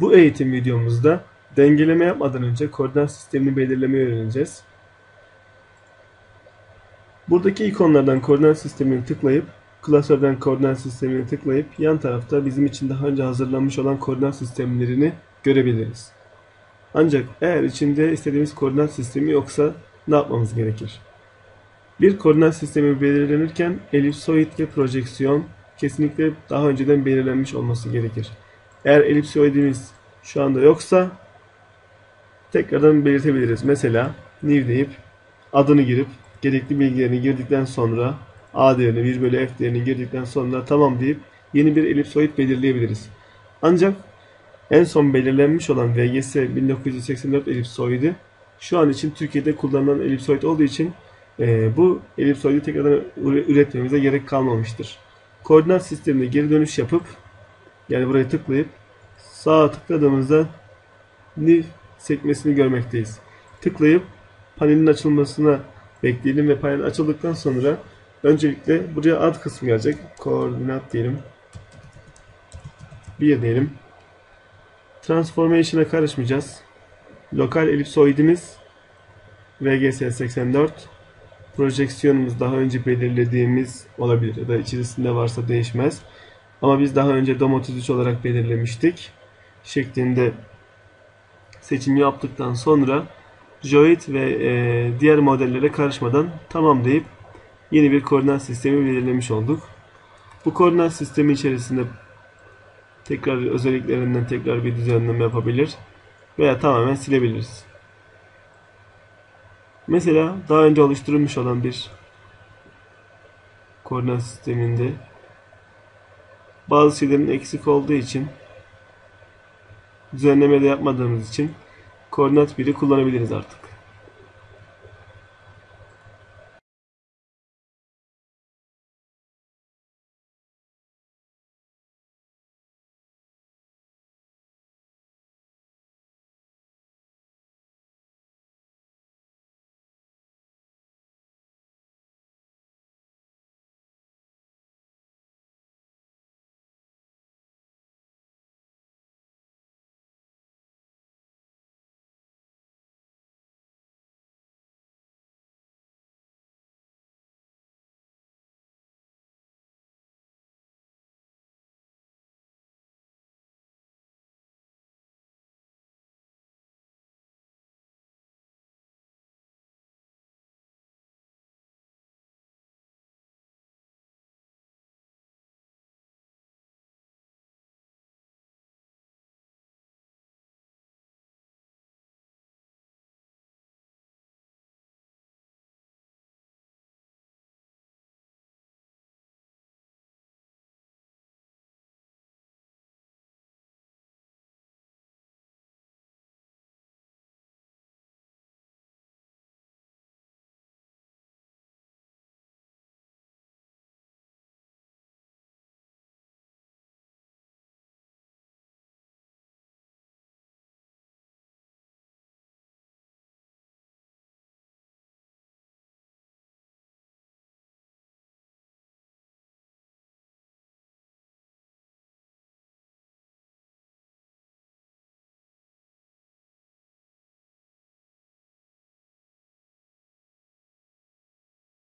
Bu eğitim videomuzda dengeleme yapmadan önce koordinat sistemini belirlemeyi öğreneceğiz. Buradaki ikonlardan koordinat sistemini tıklayıp klasörden koordinat sistemini tıklayıp yan tarafta bizim için daha önce hazırlanmış olan koordinat sistemlerini görebiliriz. Ancak eğer içinde istediğimiz koordinat sistemi yoksa ne yapmamız gerekir? Bir koordinat sistemi belirlenirken elipsoid ve projeksiyon kesinlikle daha önceden belirlenmiş olması gerekir. Eğer elipsoidimiz şu anda yoksa tekrardan belirtebiliriz. Mesela new deyip adını girip gerekli bilgilerini girdikten sonra a değerini 1 bölü f değerini girdikten sonra tamam deyip yeni bir elipsoid belirleyebiliriz. Ancak en son belirlenmiş olan VGS 1984 elipsoidi şu an için Türkiye'de kullanılan elipsoid olduğu için e, bu elipsoidi tekrardan üretmemize gerek kalmamıştır. Koordinat sistemine geri dönüş yapıp yani buraya tıklayıp sağa tıkladığımızda new sekmesini görmekteyiz. Tıklayıp panelin açılmasına bekleyelim ve panel açıldıktan sonra öncelikle buraya ad kısmı gelecek. Koordinat diyelim. 1 diyelim. Transformation'a karışmayacağız. Lokal elipsoidimiz VGS 84 projeksiyonumuz daha önce belirlediğimiz olabilir ya da içerisinde varsa değişmez. Ama biz daha önce DOM 33 olarak belirlemiştik. Şeklinde seçim yaptıktan sonra Joid ve e, diğer modellere karışmadan tamam deyip yeni bir koordinat sistemi belirlemiş olduk. Bu koordinat sistemi içerisinde tekrar özelliklerinden tekrar bir düzenleme yapabilir veya tamamen silebiliriz. Mesela daha önce oluşturulmuş olan bir koordinat sisteminde bazı şeylerin eksik olduğu için düzenleme de yapmadığımız için koordinat 1'i kullanabiliriz artık.